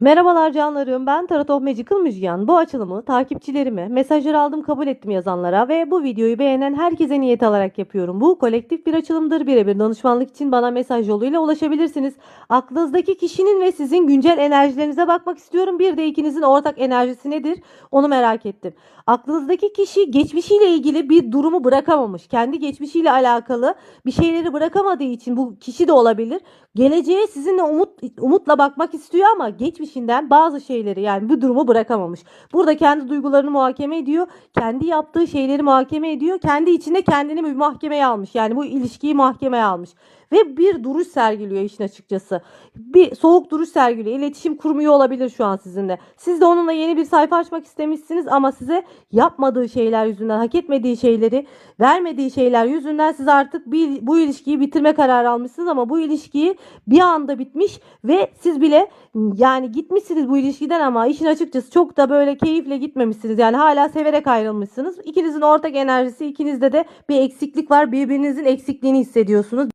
Merhabalar canlarım. Ben Tarot of Magical Müjgan. Bu açılımı takipçilerime, mesajları aldım kabul ettim yazanlara ve bu videoyu beğenen herkese niyet alarak yapıyorum. Bu kolektif bir açılımdır. Birebir danışmanlık için bana mesaj yoluyla ulaşabilirsiniz. Aklınızdaki kişinin ve sizin güncel enerjilerinize bakmak istiyorum. Bir de ikinizin ortak enerjisi nedir? Onu merak ettim. Aklınızdaki kişi geçmişiyle ilgili bir durumu bırakamamış. Kendi geçmişiyle alakalı bir şeyleri bırakamadığı için bu kişi de olabilir. Geleceğe sizinle umut umutla bakmak istiyor ama geçmişinden bazı şeyleri yani bu durumu bırakamamış. Burada kendi duygularını muhakeme ediyor. Kendi yaptığı şeyleri muhakeme ediyor. Kendi içinde kendini bir mahkemeye almış. Yani bu ilişkiyi mahkemeye almış. Ve bir duruş sergiliyor işin açıkçası. Bir soğuk duruş sergiliyor. İletişim kurmuyor olabilir şu an sizinle. Siz de onunla yeni bir sayfa açmak istemişsiniz ama size yapmadığı şeyler yüzünden, hak etmediği şeyleri, vermediği şeyler yüzünden siz artık bir, bu ilişkiyi bitirme kararı almışsınız ama bu ilişkiyi bir anda bitmiş ve siz bile yani gitmişsiniz bu ilişkiden ama işin açıkçası çok da böyle keyifle gitmemişsiniz. Yani hala severek ayrılmışsınız. İkinizin ortak enerjisi, ikinizde de bir eksiklik var. Birbirinizin eksikliğini hissediyorsunuz.